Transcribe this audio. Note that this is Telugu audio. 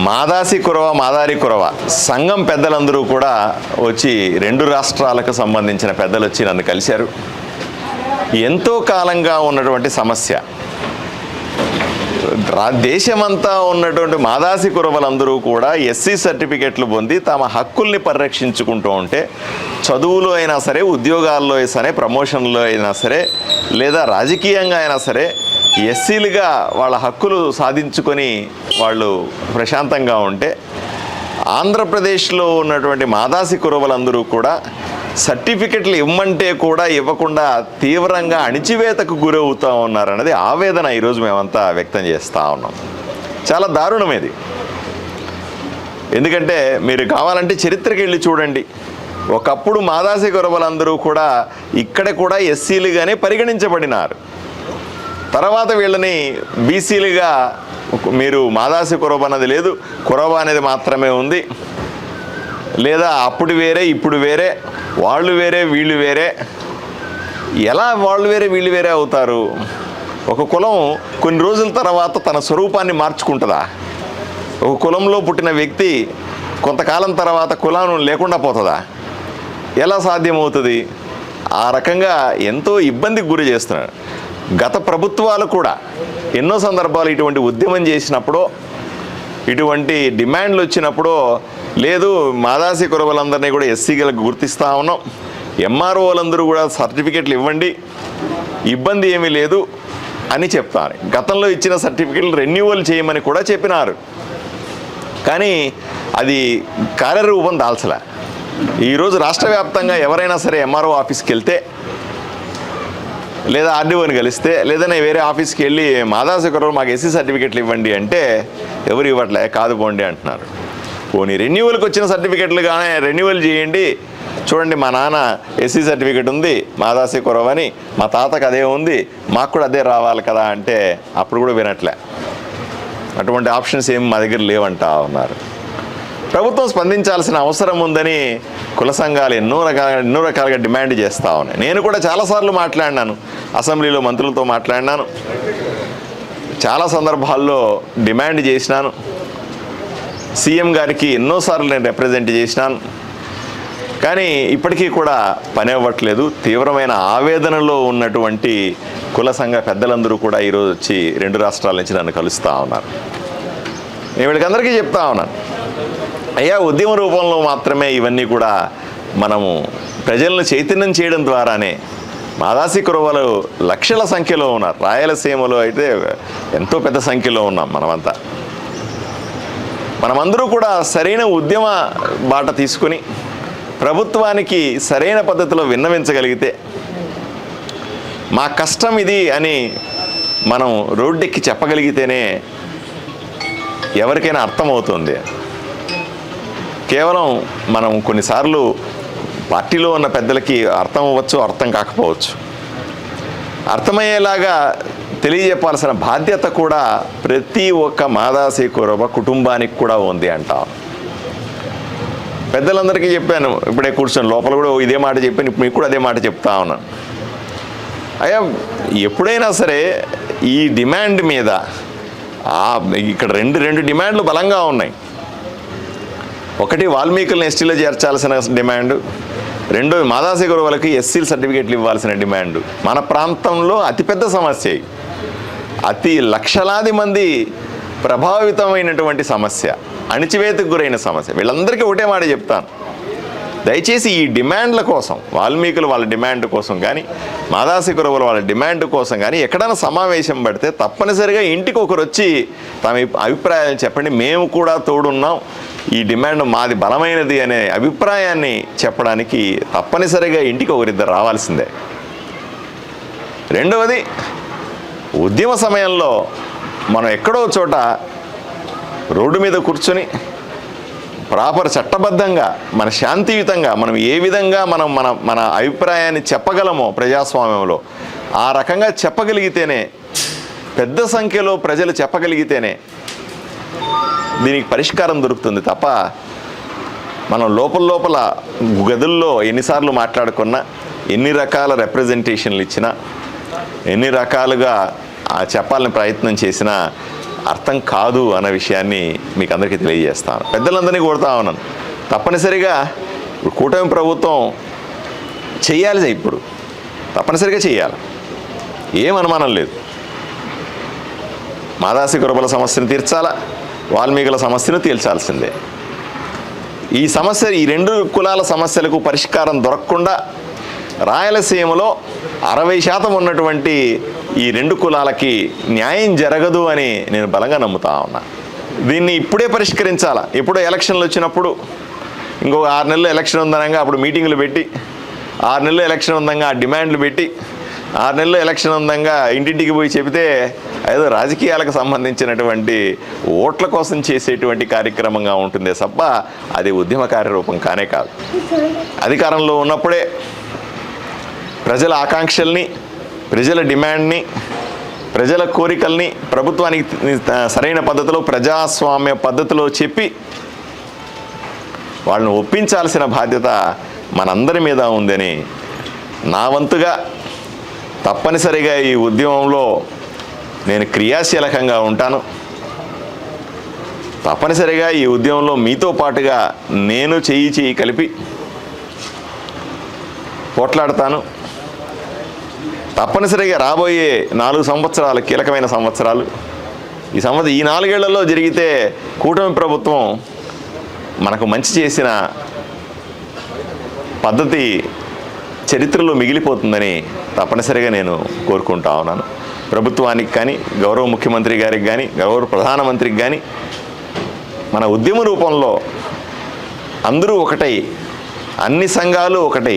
మాదాసి కురవ మాదారి కురవ. సంఘం పెద్దలందరూ కూడా వచ్చి రెండు రాష్ట్రాలకు సంబంధించిన పెద్దలు వచ్చి నన్ను కలిశారు. ఎంతో కాలంగా ఉన్నటువంటి సమస్య. రా- దేశమంతా ఉన్నటువంటి మాదాసి కురవలందరూ కూడా ఎస్సీ సర్టిఫికెట్లు పొంది తమ హక్కుల్ని పరిరక్షించుకుంటూ ఉంటే చదువులో అయినా సరే ఉద్యోగాల్లో అయినా సరే ప్రమోషన్లో అయినా సరే లేదా రాజకీయంగా అయినా సరే ఎస్సీలుగా వాళ్ళ హక్కులు సాధించుకొని వాళ్ళు ప్రశాంతంగా ఉంటే ఆంధ్రప్రదేశ్లో ఉన్నటువంటి మాదాసి కురవలందరూ కూడా సర్టిఫికెట్లు ఇవ్వమంటే కూడా ఇవ్వకుండా తీవ్రంగా అణిచివేతకు గురవుతూ ఉన్నారన్నది ఆవేదన ఈరోజు మేమంతా వ్యక్తం చేస్తూ ఉన్నాం. చాలా దారుణం ఇది. ఎందుకంటే మీరు కావాలంటే చరిత్రకి వెళ్ళి చూడండి. ఒకప్పుడు మాదాసి కురవలందరూ కూడా ఇక్కడ కూడా ఎస్సీలుగానే పరిగణించబడినారు. తర్వాత వీళ్ళని బీసీలుగా మీరు మాదాసి కురబ అన్నది లేదు కురబ అనేది మాత్రమే ఉంది. లేదా అప్పుడు వేరే ఇప్పుడు వేరే వాళ్ళు వేరే వీళ్ళు వేరే. ఎలా వాళ్ళు వేరే వీళ్ళు వేరే అవుతారు? ఒక కులం కొన్ని రోజుల తర్వాత తన స్వరూపాన్ని మార్చుకుంటుందా? ఒక కులంలో పుట్టిన వ్యక్తి కొంతకాలం తర్వాత కులం లేకుండా పోతుందా? ఎలా సాధ్యమవుతుంది? ఆ రకంగా ఎంతో ఇబ్బందికి గురి చేస్తున్నాడు గత ప్రభుత్వాలు కూడా ఎన్నో సందర్భాలు ఇటువంటి ఉద్యమం చేసినప్పుడు ఇటువంటి డిమాండ్లు వచ్చినప్పుడు లేదు మాదాసి కురవలందరినీ కూడా ఎస్సీలకు గుర్తిస్తూ ఉన్నాం. ఎంఆర్ఓలందరూ కూడా సర్టిఫికెట్లు ఇవ్వండి ఇబ్బంది ఏమీ లేదు అని చెప్తాను గతంలో ఇచ్చిన సర్టిఫికెట్లు రెన్యువల్ చేయమని కూడా చెప్పినారు. కానీ అది కార్యరూపం దాల్చలే. ఈరోజు రాష్ట్ర వ్యాప్తంగా ఎవరైనా సరే ఎంఆర్ఓ ఆఫీస్కి వెళ్తే లేదా ఆర్డీఓని కలిస్తే లేదా నేను వేరే ఆఫీస్కి వెళ్ళి మాదాసి మాకు ఎస్సీ సర్టిఫికెట్లు ఇవ్వండి అంటే ఎవరు ఇవ్వట్లే కాదు పోండి అంటున్నారు. పోనీ రెన్యువల్కి వచ్చిన సర్టిఫికెట్లు కానీ రెన్యువల్ చేయండి. చూడండి మా నాన్న ఎస్సీ సర్టిఫికెట్ ఉంది మాదాసి కురవని మా తాతకు అదే ఉంది మాకు కూడా అదే రావాలి కదా అంటే అప్పుడు కూడా వినట్లే. అటువంటి ఆప్షన్స్ ఏమి మా దగ్గర లేవంటా ఉన్నారు. ప్రభుత్వం స్పందించాల్సిన అవసరం ఉందని కుల సంఘాలు ఎన్నో రకాలుగా ఎన్నో రకాలుగా డిమాండ్ చేస్తూ ఉన్నాయి. నేను కూడా చాలాసార్లు మాట్లాడినాను. అసెంబ్లీలో మంత్రులతో మాట్లాడినాను. చాలా సందర్భాల్లో డిమాండ్ చేసినాను. సీఎం గారికి ఎన్నోసార్లు నేను రిప్రజెంట్ చేసినాను. కానీ ఇప్పటికీ కూడా పని అవ్వట్లేదు. తీవ్రమైన ఆవేదనలో ఉన్నటువంటి కుల సంఘ పెద్దలందరూ కూడా ఈరోజు వచ్చి రెండు రాష్ట్రాల నుంచి నన్ను కలుస్తూ ఉన్నారు. నేను వీళ్ళకందరికీ చెప్తా ఉన్నాను. అయ్యా ఉద్యమ రూపంలో మాత్రమే ఇవన్నీ కూడా మనము ప్రజలను చైతన్యం చేయడం ద్వారానే. మాదాసి కురవలు లక్షల సంఖ్యలో ఉన్నారు. రాయలసీమలో అయితే ఎంతో పెద్ద సంఖ్యలో ఉన్నాం మనమంతా. మనమందరూ కూడా సరైన ఉద్యమ బాట తీసుకుని ప్రభుత్వానికి సరైన పద్ధతిలో విన్నవించగలిగితే మా కష్టం ఇది అని మనం రోడ్డెక్కి చెప్పగలిగితేనే ఎవరికైనా అర్థమవుతుంది. కేవలం మనం కొన్నిసార్లు పార్టీలో ఉన్న పెద్దలకి అర్థం అవ్వచ్చు అర్థం కాకపోవచ్చు. అర్థమయ్యేలాగా తెలియజెప్పాల్సిన బాధ్యత కూడా ప్రతి ఒక్క మాదాసి కురవ కుటుంబానికి కూడా ఉంది అంటాం. పెద్దలందరికీ చెప్పాను ఇప్పుడే కూర్చొని లోపల కూడా ఇదే మాట చెప్పాను ఇప్పుడు మీకు కూడా అదే మాట చెప్తా ఉన్నాను అయ్యా ఎప్పుడైనా సరే ఈ డిమాండ్ మీద ఇక్కడ రెండు రెండు డిమాండ్లు బలంగా ఉన్నాయి. ఒకటి వాల్మీకులను ఎస్టీలో చేర్చాల్సిన డిమాండ్. రెండోది మాదాసి గురువులకి ఎస్సీ సర్టిఫికేట్లు ఇవ్వాల్సిన డిమాండ్. మన ప్రాంతంలో అతిపెద్ద సమస్య అతి లక్షలాది మంది ప్రభావితమైనటువంటి సమస్య అణిచివేతకు గురైన సమస్య. వీళ్ళందరికీ ఒకటే మాట చెప్తాను. దయచేసి ఈ డిమాండ్ల కోసం వాల్మీకులు వాళ్ళ డిమాండ్ కోసం కానీ మాదాసి కురవులు వాళ్ళ డిమాండ్ కోసం కానీ ఎక్కడైనా సమావేశం పడితే తప్పనిసరిగా ఇంటికి ఒకరు వచ్చి తమ అభిప్రాయాలు చెప్పండి. మేము కూడా తోడున్నాం. ఈ డిమాండ్ మాది బలమైనది అనే అభిప్రాయాన్ని చెప్పడానికి తప్పనిసరిగా ఇంటికి ఒకరిద్దరు రావాల్సిందే. రెండవది ఉద్యమ సమయంలో మనం ఎక్కడో చోట రోడ్డు మీద కూర్చొని ప్రాపర్ చట్టబద్ధంగా మన శాంతియుతంగా మనం ఏ విధంగా మనం మన మన అభిప్రాయాన్ని చెప్పగలమో ప్రజాస్వామ్యంలో ఆ రకంగా చెప్పగలిగితేనే పెద్ద సంఖ్యలో ప్రజలు చెప్పగలిగితేనే దీనికి పరిష్కారం దొరుకుతుంది తప్ప మనం లోపల లోపల గదుల్లో ఎన్నిసార్లు మాట్లాడుకున్నా ఎన్ని రకాల రిప్రజెంటేషన్లు ఇచ్చినా ఎన్ని రకాలుగా ఆ చెప్పాలని ప్రయత్నం చేసినా అర్థం కాదు అన్న విషయాన్ని మీకు అందరికీ తెలియజేస్తాను. పెద్దలందరినీ కోరుతా ఉన్నాను. తప్పనిసరిగా ఇప్పుడు కూటమి ప్రభుత్వం చేయాలి ఇప్పుడు. తప్పనిసరిగా చేయాలి. ఏం అనుమానం లేదు. మాదాసి కురబల సమస్యను తీర్చాలా? వాల్మీకుల సమస్యను తీర్చాల్సిందే ఈ సమస్య ఈ రెండు కులాల సమస్యలకు పరిష్కారం దొరకకుండా రాయలసీమలో అరవై శాతం ఉన్నటువంటి ఈ రెండు కులాలకి న్యాయం జరగదు అని నేను బలంగా నమ్ముతా ఉన్నా. దీన్ని ఇప్పుడే పరిష్కరించాలా? ఎప్పుడో ఎలక్షన్లు వచ్చినప్పుడు ఇంకొక ఆరు నెలలు ఎలక్షన్ ఉందనగా అప్పుడు మీటింగులు పెట్టి ఆరు నెలలు ఎలక్షన్ ఉందంగా డిమాండ్లు పెట్టి ఆరు నెలలు ఎలక్షన్ అందంగా ఇంటింటికి పోయి చెబితే ఏదో రాజకీయాలకు సంబంధించినటువంటి ఓట్ల కోసం చేసేటువంటి కార్యక్రమంగా ఉంటుందే తప్ప అది ఉద్యమ కార్యరూపం కానే కాదు. అధికారంలో ఉన్నప్పుడే ప్రజల ఆకాంక్షల్ని ప్రజల డిమాండ్ని ప్రజల కోరికల్ని ప్రభుత్వానికి సరైన పద్ధతిలో ప్రజాస్వామ్య పద్ధతిలో చెప్పి వాళ్ళని ఒప్పించాల్సిన బాధ్యత మనందరి మీద ఉందని నా వంతుగా తప్పనిసరిగా ఈ ఉద్యమంలో నేను క్రియాశీలకంగా ఉంటాను. తప్పనిసరిగా ఈ ఉద్యమంలో మీతో పాటుగా నేను చెయ్యి చెయ్యి కలిపి పోట్లాడతాను. తప్పనిసరిగా రాబోయే నాలుగు సంవత్సరాలు కీలకమైన సంవత్సరాలు. ఈ సంవత్సరం ఈ నాలుగేళ్ళలో జరిగితే కూటమి ప్రభుత్వం మనకు మంచి చేసిన పద్ధతి చరిత్రలో మిగిలిపోతుందని తప్పనిసరిగా నేను కోరుకుంటా ఉన్నాను. ప్రభుత్వానికి కానీ గౌరవ ముఖ్యమంత్రి గారికి కానీ గౌరవ ప్రధానమంత్రికి కానీ మన ఉద్యమ రూపంలో అందరూ ఒకటై అన్ని సంఘాలు ఒకటై